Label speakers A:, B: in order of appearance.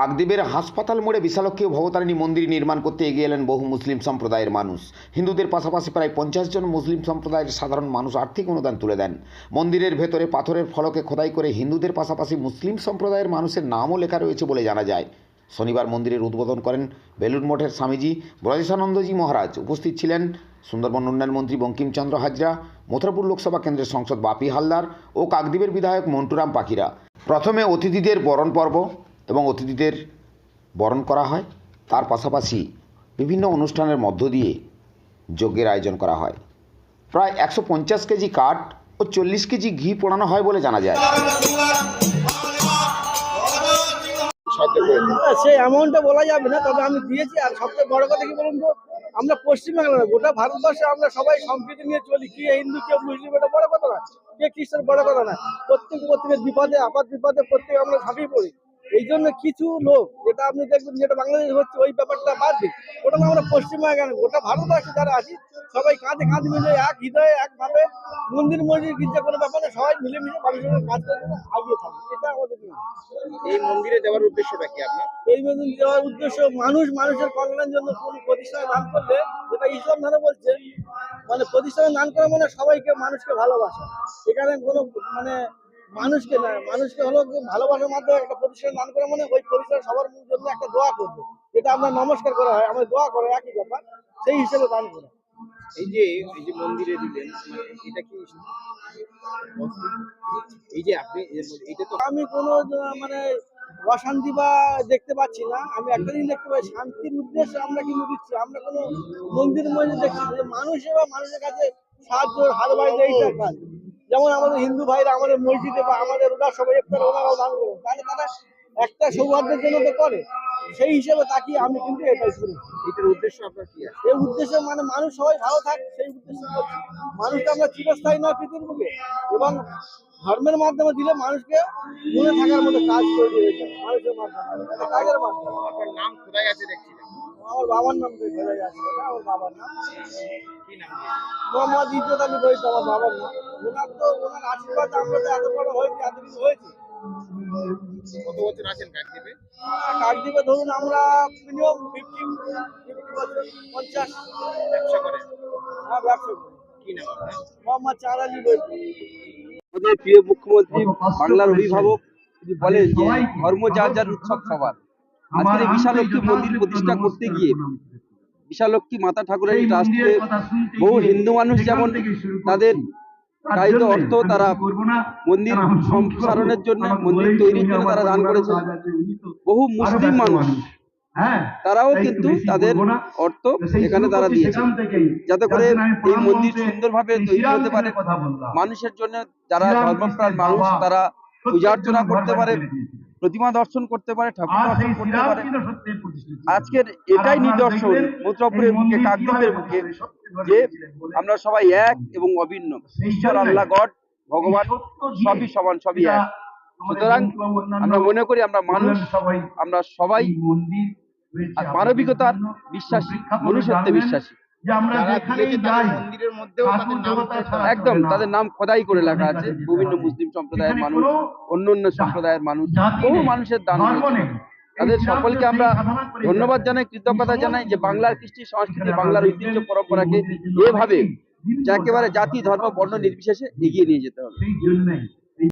A: কাকদ্বীপের হাসপাতাল মোড়ে বিশালক্ষী ও ভবতারিণী মন্দির নির্মাণ করতে এগিয়ে এলেন বহু মুসলিম সম্প্রদায়ের মানুষ। হিন্দুদের পাশাপাশি প্রায় পঞ্চাশ জন মুসলিম সম্প্রদায়ের সাধারণ মানুষ আর্থিক অনুদান তুলে দেন। মন্দিরের ভেতরে পাথরের ফলকে খোদাই করে হিন্দুদের পাশাপাশি মুসলিম সম্প্রদায়ের মানুষের নামও লেখা রয়েছে বলে জানা যায়। শনিবার মন্দিরের উদ্বোধন করেন বেলুর মঠের স্বামীজি ব্রজেশানন্দজি মহারাজ। উপস্থিত ছিলেন সুন্দরবন উন্নয়ন মন্ত্রী বঙ্কিমচন্দ্র হাজরা, মথুরাপুর লোকসভা কেন্দ্রের সংসদ বাপি হালদার ও কাকদ্বীপের বিধায়ক মন্টুরাম পাখিরা। প্রথমে অতিথিদের বরণ পর্ব এবং অতিথিদের বরণ করা হয়। তার পাশাপাশি বিভিন্ন অনুষ্ঠানের মধ্য দিয়ে যজ্ঞের আয়োজন করা হয়। প্রায় একশো পঞ্চাশ কেজি কাঠ ও চল্লিশ কেজি ঘি পোড়ানো হয় বলে জানা যায়।
B: সেই অ্যামাউন্টটা বলা যাবে না, তবে আমি দিয়েছি। আর সবচেয়ে বড় কথা কি বলুন তো, আমরা পশ্চিমবাংলা গোটা ভারতবর্ষে আমরা সবাই সম্প্রীতি নিয়ে চলি। কে হিন্দু, কে মুসলিম, এটা বড় কথা না। কে খ্রিস্টান, বড় কথা না। প্রত্যেক প্রত্যেকের বিপদে আপাত বিপদে প্রত্যেক আমরা ঝাঁপিয়ে পড়ি। এই জন্য কিছু লোক যেটা আপনি দেখবেন যেটা বাংলাদেশ হচ্ছে ওই ব্যাপারটা বাদ। দিক ওটা না আমরা পশ্চিমবঙ্গে না, গোটা ভারতবর্ষে যারা আছি সবাই কাঁধে কাঁধ মিলে এক হৃদয়ে একভাবে মন্দির মসজিদ গির্জা কোনো ব্যাপারে সবাই মিলেমিশে মানুষের কাজ করে আগিয়ে থাকে। এটা আমাদের
C: এই মন্দিরে দেওয়ার উদ্দেশ্যটা কি আপনার?
B: এই মন্দির দেওয়ার উদ্দেশ্য মানুষ মানুষের কল্যাণের জন্য কোন প্রতিষ্ঠানে দান করলে যেটা ইসলাম ধর্ম বলছে মানে প্রতিষ্ঠানে দান করা মানে সবাইকে মানুষকে ভালোবাসা। এখানে কোনো মানে মানুষকে না মানুষকে হলো ভালোবাসার মাধ্যমে একটা প্রতিষ্ঠান দান করে মানে ওই প্রতিষ্ঠান সবার জন্য একটা দোয়া করবে। যেটা আমরা নমস্কার করা হয় আমরা দোয়া করে একই ব্যাপার সেই হিসেবে দান করা।
C: এই যে এই যে মন্দিরে দিলেন মানে এটা কি এই যে আপনি এটা তো
B: আমি কোনো মানে অশান্তি বা দেখতে পাচ্ছি না। আমি একটা জিনিস দেখতে পাই শান্তির উদ্দেশ্যে আমরা কিন্তু দিচ্ছি আমরা কোনো মন্দির মন্দির দেখছি মানুষ এবং মানুষের কাছে সাহায্য হাত বাড়িয়ে এইটা কাজ। যেমন আমাদের হিন্দু ভাইরা আমাদের মসজিদে বা আমাদের ওরা সবাই একটা ওনারাও দান করে। তাহলে তারা একটা সৌহার্দ্যের জন্য তো করে। সেই হিসেবে তাকিয়ে আমি কিন্তু এটাই শুনি
C: এটার উদ্দেশ্য আপনার কি আছে?
B: এই উদ্দেশ্যে মানে মানুষ সবাই ভালো থাক সেই উদ্দেশ্য মানুষটা আমরা চিরস্থায়ী নয় পৃথিবীর এবং ধর্মের মাধ্যমে দিলে মানুষকে মনে থাকার মতো কাজ করে মানুষের মাধ্যমে। কাজের মাধ্যমে।
C: আপনার নাম খোদাই আছে দেখছি
B: আমার বাবার নাম তো ভেবে যাচ্ছে আমার বাবার নাম।
C: কি নাম?
B: মোহাম্মদ ইজ্জত আলী বলছে আমার বাবার নাম। ওনার তো ওনার আশীর্বাদ আমরা তো এত বড় হয়েছি এত কিছু হয়েছে।
C: কত বছর আছেন কাকদ্বীপে?
B: কাকদ্বীপে ধরুন আমরা মিনিমাম ফিফটি ফিফটি বছর পঞ্চাশ।
C: ব্যবসা করেন?
B: হ্যাঁ ব্যবসা করি।
C: কি নাম আপনার?
B: মোহাম্মদ চার আলী বলছি
D: আমাদের প্রিয় মুখ্যমন্ত্রী বাংলার অভিভাবক তিনি বলেন যে ধর্ম যার যার উৎসব সবার। আজকের বিশালক্ষী মন্দির প্রতিষ্ঠা করতে গিয়ে বিশালক্ষী মাতা ঠাকুরের ট্রাস্টে বহু হিন্দু মানুষ যেমন তাদের চাহিদা অর্থ তারা মন্দির সম্প্রসারণের জন্য মন্দির তৈরির জন্য তারা দান করেছে বহু মুসলিম মানুষ। তারাও কিন্তু তাদের অর্থ এখানে তারা দিয়েছে। যাতে করে এই মন্দির সুন্দরভাবে তৈরি হতে পারে। মানুষের জন্য যারা ধর্মপ্রাণ মানুষ তারা পূজা অর্চনা করতে পারে প্রতিমা দর্শন করতে পারে ঠাকুর দর্শন করতে পারে। আজকের এটাই নিদর্শন মথুরাপুরের মুখে কাকদ্বীপের বুকে যে আমরা সবাই এক এবং অভিন্ন। ঈশ্বর আল্লাহ গড ভগবান সবই সমান সবই এক। সুতরাং আমরা মনে করি আমরা মানুষ আমরা সবাই আর মানবিকতার বিশ্বাসী মনুষ্যত্বে বিশ্বাসী।
C: যারা দিয়েছে তাদের মন্দিরের মধ্যেও তাদের নাম
D: একদম তাদের নাম খোদাই করে লেখা আছে বিভিন্ন মুসলিম সম্প্রদায়ের মানুষ অন্য অন্য সম্প্রদায়ের মানুষ বহু মানুষের দান তাদের সকলকে আমরা ধন্যবাদ জানাই কৃতজ্ঞতা জানাই যে বাংলার কৃষ্টি সংস্কৃতি বাংলার ঐতিহ্য পরম্পরাকে এভাবে যে একেবারে জাতি ধর্ম বর্ণ নির্বিশেষে এগিয়ে নিয়ে যেতে হবে।